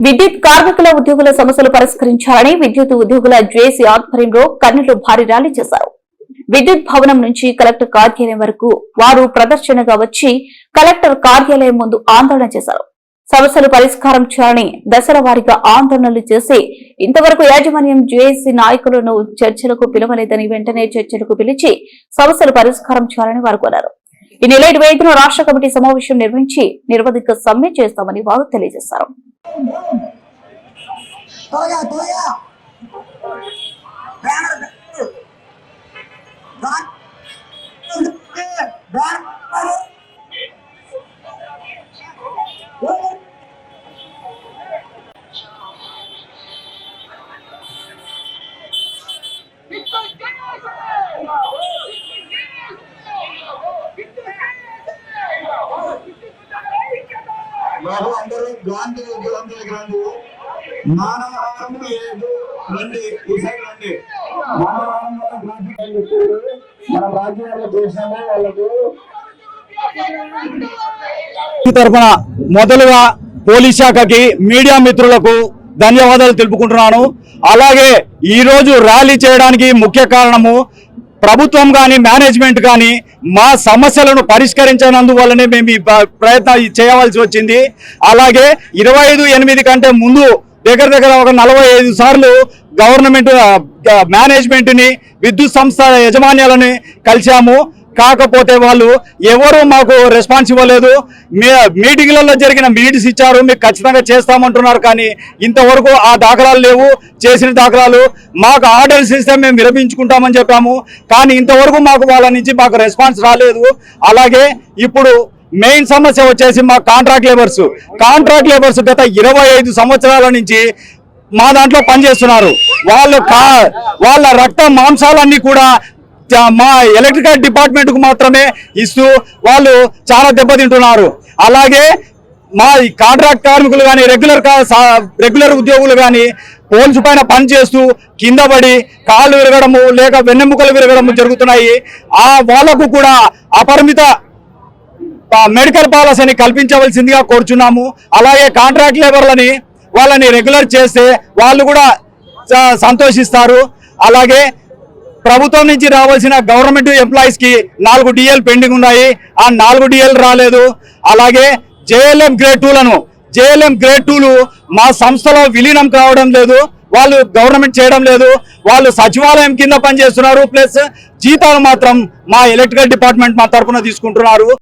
విద్యుత్ కార్మికుల ఉద్యోగుల సమస్యలు పరిష్కరించాలని విద్యుత్ ఉద్యోగుల జేసీ ఆధ్వర్యంలో కర్నూలు భారీ ర్యాలీ చేశారు. విద్యుత్ భవనం నుంచి కలెక్టర్ కార్యాలయం వరకు వారు ప్రదర్శనగా వచ్చి కలెక్టర్ కార్యాలయం ముందు ఆందోళన చేశారు. సమస్యలు పరిష్కారం చేయాలని దశల వారీగా ఆందోళనలు చేసి ఇంతవరకు యాజమాన్యం జేఏసీ నాయకులను చర్చలకు పిలవలేదని వెంటనే చర్చలకు పిలిచి సమస్యలు పరిష్కారం చేయాలని వారు కోరారు. ఈ నెల ఇరవై ఐదున రాష్ట్ర కమిటీ సమావేశం నిర్వహించి నిర్వధిక సమ్మె చేస్తామని వారు తెలియజేశారు. Tôi là. బాబు అందరూ గాంధీ రండి మానవహారం లేదు రండి ఈ సైడ్ రండి. మానవహారం మన వాళ్ళకు తరఫున మొదలుగా పోలీస్ శాఖకి మీడియా మిత్రులకు ధన్యవాదాలు తెలుపుకుంటున్నాను. అలాగే ఈ రోజు ర్యాలీ చేయడానికి ముఖ్య కారణము ప్రభుత్వం కానీ మేనేజ్మెంట్ కానీ మా సమస్యలను పరిష్కరించినందువల్లనే మేము ఈ ప్రయత్నం చేయవలసి వచ్చింది. అలాగే ఇరవై ఐదు ఎనిమిది కంటే ముందు దగ్గర దగ్గర ఒక నలభై ఐదు సార్లు గవర్నమెంట్ మేనేజ్మెంట్ని విద్యుత్ సంస్థ యజమాన్యాలని కలిశాము. కాకపోతే వాళ్ళు ఎవరు మాకు రెస్పాన్స్ ఇవ్వలేదు. మీ- మీటింగ్లలో జరిగిన మీటింగ్స్ ఇచ్చారు మీకు ఖచ్చితంగా చేస్తామంటున్నారు కానీ ఇంతవరకు ఆ దాఖలాలు లేవు. చేసిన దాఖలాలు మాకు ఆర్డర్స్ ఇస్తే మేము విరమించుకుంటామని చెప్పాము. కానీ ఇంతవరకు మాకు వాళ్ళ నుంచి మాకు రెస్పాన్స్ రాలేదు. అలాగే ఇప్పుడు మెయిన్ సమస్య వచ్చేసి మా కాంట్రాక్ట్ లేబర్స్ కాంట్రాక్ట్ లేబర్స్ గత ఇరవై ఐదు సంవత్సరాల నుంచి మా దాంట్లో పనిచేస్తున్నారు. వాళ్ళు కా వాళ్ళ రక్త మాంసాలన్నీ కూడా మా ఎలక్ట్రికల్ డిపార్ట్మెంట్కు మాత్రమే ఇస్తూ వాళ్ళు చాలా దెబ్బతింటున్నారు. అలాగే మా ఈ కాంట్రాక్ట్ కార్మికులు కానీ రెగ్యులర్ రెగ్యులర్ ఉద్యోగులు కానీ పోల్స్ పైన పనిచేస్తూ కింద పడి కాళ్ళు విరగడము లేక వెన్నెముకలు విరగడము జరుగుతున్నాయి. ఆ వాళ్ళకు కూడా అపరిమిత మెడికల్ పాలసీని కల్పించవలసిందిగా కోరుచున్నాము. అలాగే కాంట్రాక్ట్ లేబర్లని వాళ్ళని రెగ్యులర్ చేస్తే వాళ్ళు కూడా సంతోషిస్తారు. అలాగే ప్రభుత్వం నుంచి రావాల్సిన గవర్నమెంట్ ఎంప్లాయీస్కి నాలుగు డిఎల్ పెండింగ్ ఉన్నాయి. ఆ నాలుగు డిఎల్ రాలేదు. అలాగే జేఎల్ఎం గ్రేడ్ టూలను జేఎల్ఎం గ్రేడ్ టూలు మా సంస్థలో విలీనం కావడం లేదు. వాళ్ళు గవర్నమెంట్ చేయడం లేదు. వాళ్ళు సచివాలయం కింద పనిచేస్తున్నారు. ప్లస్ జీతాలు మాత్రం మా ఎలక్ట్రికల్ డిపార్ట్మెంట్ మా తరఫున తీసుకుంటున్నారు.